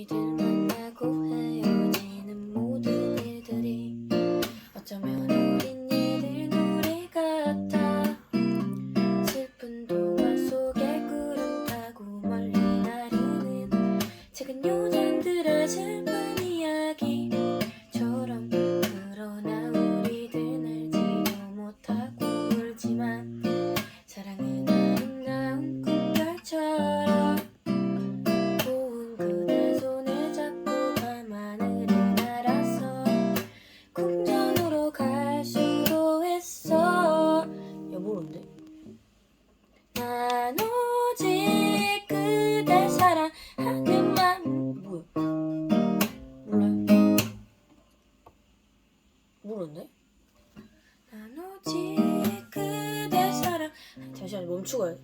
이들 만나고 헤어지는 모든 일들이 어쩌면 우린 이들 노래 같아. 슬픈 동화 속에 구름 타고 멀리 나르는 작은 요정들의 슬픈 이야기처럼 그러나 우리들은 알지도 못하고 울지만 사랑은 난 오직 그대 사랑하는 맘 뭐야? 몰라요? 모르는데? 난 오직 그대 사랑 잠시만 멈추고 해.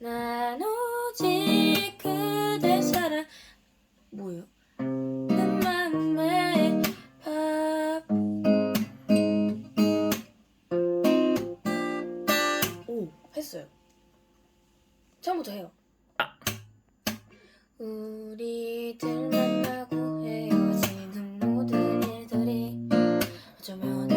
난 오직 그대 사랑 뭐예요? 했어요 처음부터 해요. 우리들 만나고 헤어지는 모든 일들이 어쩌면